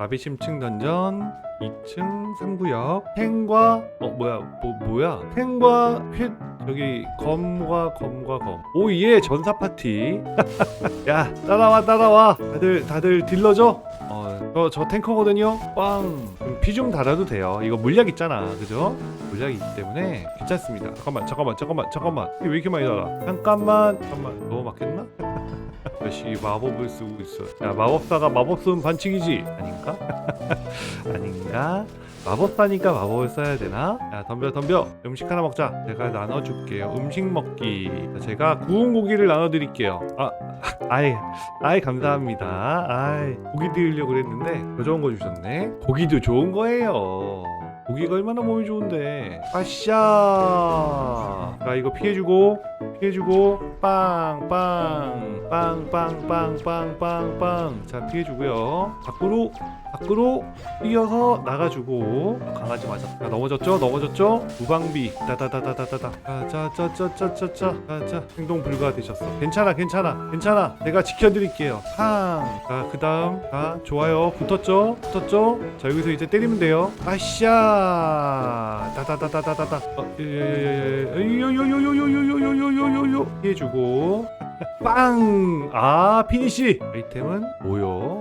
나비 심층 던전 2층 3구역. 탱과 어 뭐야 뭐 뭐야? 탱과 휘 저기 검과 검과 검. 오예 전사 파티. 야 따라와 따라와. 다들 다들 딜러죠 어저 저 탱커거든요. 빵 피 좀 달아도 돼요. 이거 물약 있잖아. 그죠? 물약이 있기 때문에 괜찮습니다. 잠깐만 잠깐만 잠깐만 잠깐만. 왜 이렇게 많이 달아? 잠깐만. 잠깐만. 너무 막혔나? 역시 마법을 쓰고 있어. 야 마법사가 마법 쓰면 반칙이지. 아닌가 아닌가? 마법사니까 마법을 써야 되나? 야 덤벼 덤벼. 음식 하나 먹자. 제가 나눠줄게요. 음식 먹기. 자, 제가 구운 고기를 나눠드릴게요. 아 아이 아이 감사합니다. 아이 고기 드리려고 그랬는데 더 좋은 거 주셨네. 고기도 좋은 거예요. 고기가 얼마나 몸이 좋은데. 아샤 자 이거 피해주고 피해주고 빵빵 빵 빵 빵 빵 빵빵 자 피해주고요 밖으로 밖으로 뛰어서 나가주고 강아지 자, 넘어졌죠 넘어졌죠 무방비 따다다다다다다 자자자자자자 자자 행동 불가 되셨어 괜찮아 괜찮아 괜찮아 내가 지켜드릴게요 팡자 그다음 자 좋아요 붙었죠 붙었죠 자 여기서 이제 때리면 돼요 아샤 다다다다다다다 어, 요요요요요요요요요요요 요요요 피해주고 빵! 아 피니시 아이템은 뭐요?